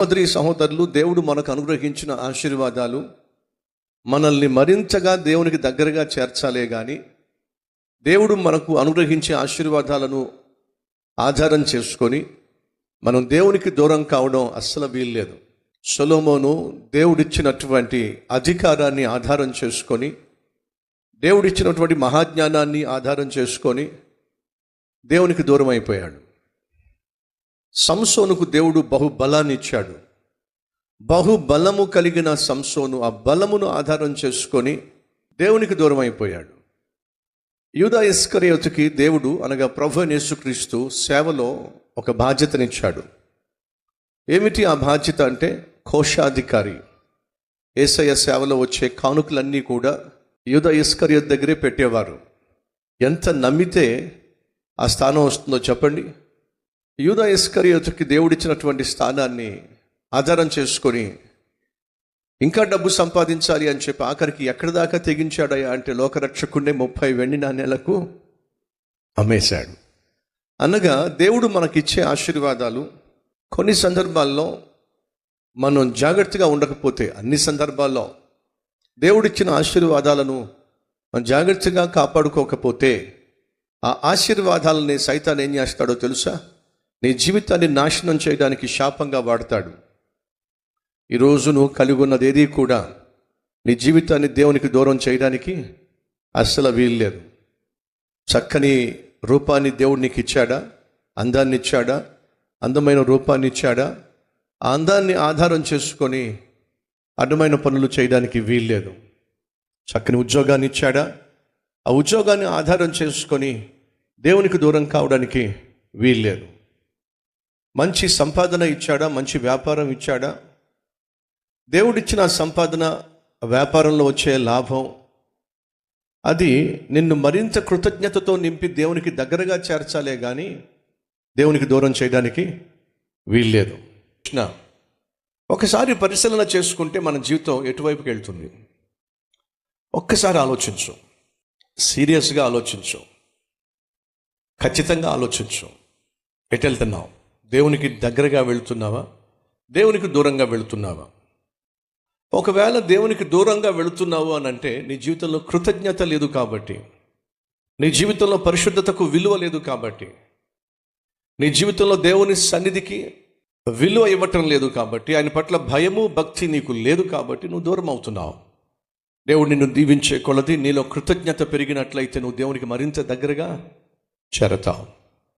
సహోదరి సహోదరులు దేవుడు మనకు అనుగ్రహించిన ఆశీర్వాదాలు. మనల్ని మరింతగా దేవునికి దగ్గరగా చేర్చాలే కానీ దేవుడు మనకు అనుగ్రహించే ఆశీర్వాదాలను ఆధారం చేసుకొని మనం దేవునికి దూరం కావడం అస్సలు వీల్లేదు. సొలోమోను దేవుడిచ్చినటువంటి అధికారాన్ని ఆధారం చేసుకొని దేవుడిచ్చినటువంటి మహాజ్ఞానాన్ని ఆధారం చేసుకొని దేవునికి దూరం అయిపోయాడు సంసోనుకు దేవుడు బహుబలాన్ని ఇచ్చాడు. బహుబలము కలిగిన సంసోను ఆ బలమును ఆధారం చేసుకొని దేవునికి దూరం అయిపోయాడు యూదా ఇస్కరియోతుకి దేవుడు అనగా ప్రభు యేసుక్రీస్తు సేవలో ఒక బాధ్యతనిచ్చాడు. ఏమిటి ఆ బాధ్యత అంటే కోశాధికారి. ఏసయ్య సేవలో వచ్చే కానుకలన్నీ కూడా యూద ఇస్కరియత్ దగ్గరే పెట్టేవారు. ఎంత నమ్మితే ఆ స్థానం వస్తుందో చెప్పండి? యూదా ఇస్కరియోతుకి దేవుడిచ్చినటువంటి స్థానాన్ని ఆధారం చేసుకొని ఇంకా డబ్బు సంపాదించాలి అని చెప్పి ఆఖరికి ఎక్కడి దాకా తెగించాడయ్యా అంటే లోకరక్షకుండే ముప్పై వెండి నాణ్యాలకు అమ్మేశాడు. అనగా దేవుడు మనకిచ్చే ఆశీర్వాదాలు కొన్ని సందర్భాల్లో మనం జాగ్రత్తగా ఉండకపోతే అన్ని సందర్భాల్లో దేవుడిచ్చిన ఆశీర్వాదాలను మనం జాగ్రత్తగా కాపాడుకోకపోతే ఆ ఆశీర్వాదాలని సైతాన్ ఏం చేస్తాడో తెలుసా? నీ జీవితాన్ని నాశనం చేయడానికి శాపంగా వాడతాడు. ఈరోజు నువ్వు కలిగి ఉన్నది ఏది కూడా నీ జీవితాన్ని దేవునికి దూరం చేయడానికి అస్సలు వీల్లేదు చక్కని రూపాన్ని దేవుడు నీకు ఇచ్చాడా? అందాన్ని ఇచ్చాడా? అందమైన రూపాన్ని ఇచ్చాడా? ఆ అందాన్ని ఆధారం చేసుకొని అడ్డమైన పనులు చేయడానికి వీల్లేదు చక్కని ఉద్యోగాన్ని ఇచ్చాడా? ఆ ఉద్యోగాన్ని ఆధారం చేసుకొని దేవునికి దూరం కావడానికి వీల్లేదు మంచి సంపాదన ఇచ్చాడా? మంచి వ్యాపారం ఇచ్చాడా? దేవుడిచ్చిన సంపాదన వ్యాపారంలో వచ్చే లాభం. అది నిన్ను మరింత కృతజ్ఞతతో నింపి దేవునికి దగ్గరగా చేర్చాలే కానీ దేవునికి దూరం చేయడానికి వీల్లేదు. కృష్ణ ఒకసారి పరిశీలన చేసుకుంటే మన జీవితం ఎటువైపుకి వెళ్తుంది? ఒక్కసారి ఆలోచించు. సీరియస్గా ఆలోచించు. ఖచ్చితంగా ఆలోచించు. ఎటు వెళ్తున్నావు? దేవునికి దగ్గరగా వెళుతున్నావా? దేవునికి దూరంగా వెళుతున్నావా? ఒకవేళ దేవునికి దూరంగా వెళుతున్నావు అని అంటే నీ జీవితంలో కృతజ్ఞత లేదు కాబట్టి నీ జీవితంలో పరిశుద్ధతకు విలువ లేదు కాబట్టి నీ జీవితంలో దేవుని సన్నిధికి విలువ ఇవ్వటం లేదు కాబట్టి ఆయన పట్ల భయము భక్తి నీకు లేదు కాబట్టి నువ్వు దూరం అవుతున్నావు. దేవుడు నిన్ను దీవించే కొలది నీలో కృతజ్ఞత పెరిగినట్లయితే నువ్వు దేవునికి మరింత దగ్గరగా చేరతావు.